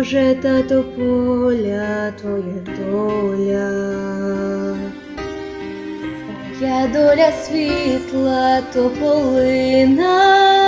Боже, тато поля твоє доля, моя доля світла, то полина.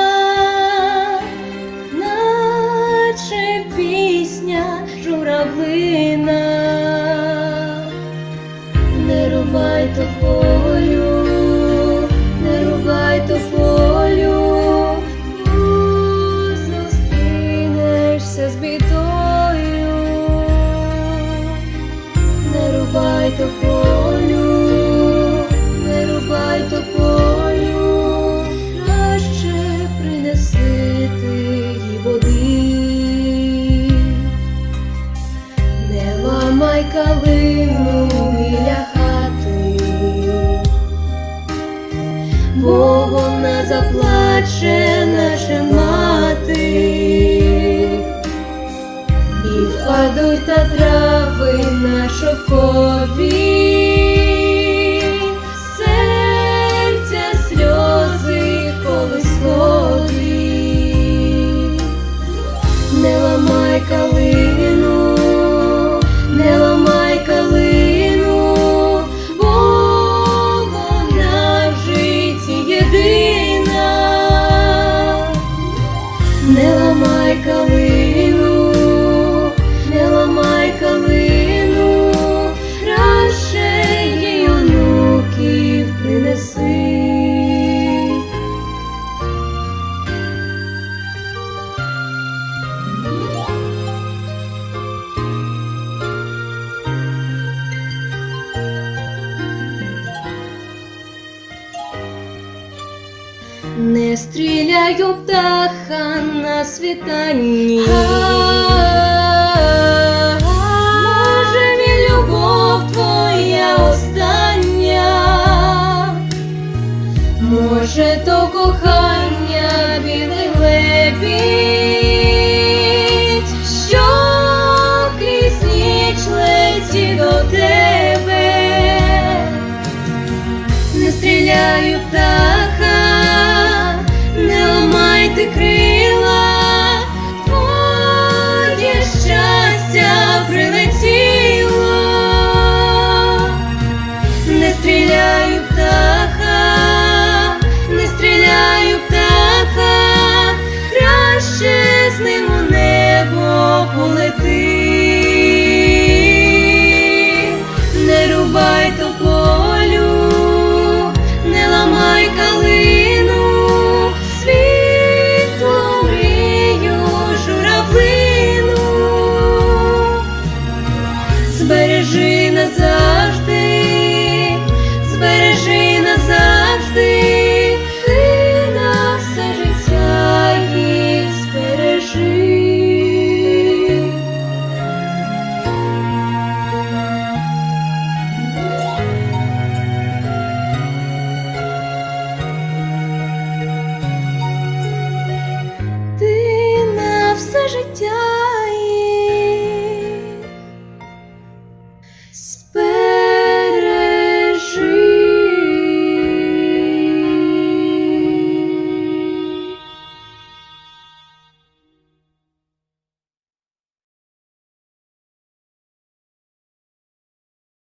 Калину біля хати, бо вона заплаче наша мати, і впадуть та трави на шовкові, go Не стріляю птаха на світанні. Може, мій любов твоя остання, може, то кохання білий лебідь, що крізь ніч летить до тебе? Не стріляю птаха, ламайте крила, життя.